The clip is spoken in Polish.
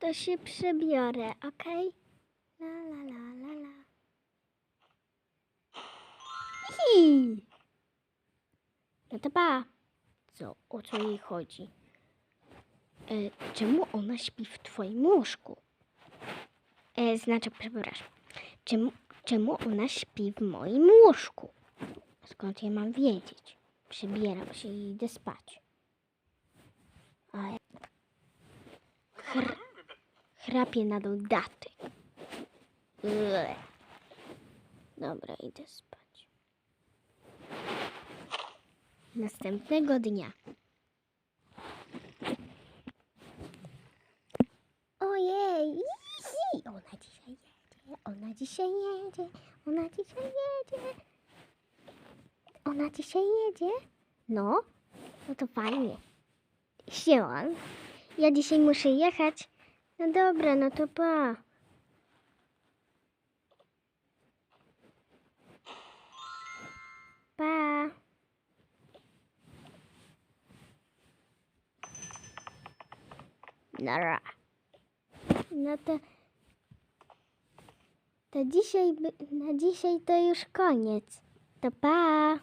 to się przebiorę, okej? La la la la la. Hi! No to pa. Co, o co jej chodzi? E, czemu ona śpi w twoim łóżku? E, znaczy, przepraszam. Czemu, czemu ona śpi w moim łóżku? Skąd ja mam wiedzieć? Przybieram się i idę spać. Chrapię na daty. Ble. Dobra, idę spać. Następnego dnia. Ojej, ona dzisiaj jedzie, ona dzisiaj jedzie, ona dzisiaj jedzie. Ona dzisiaj jedzie? No, no to fajnie. Siłan, ja dzisiaj muszę jechać. No dobra, no to pa. Pa. Nara. No to... To dzisiaj, na dzisiaj to już koniec. To pa.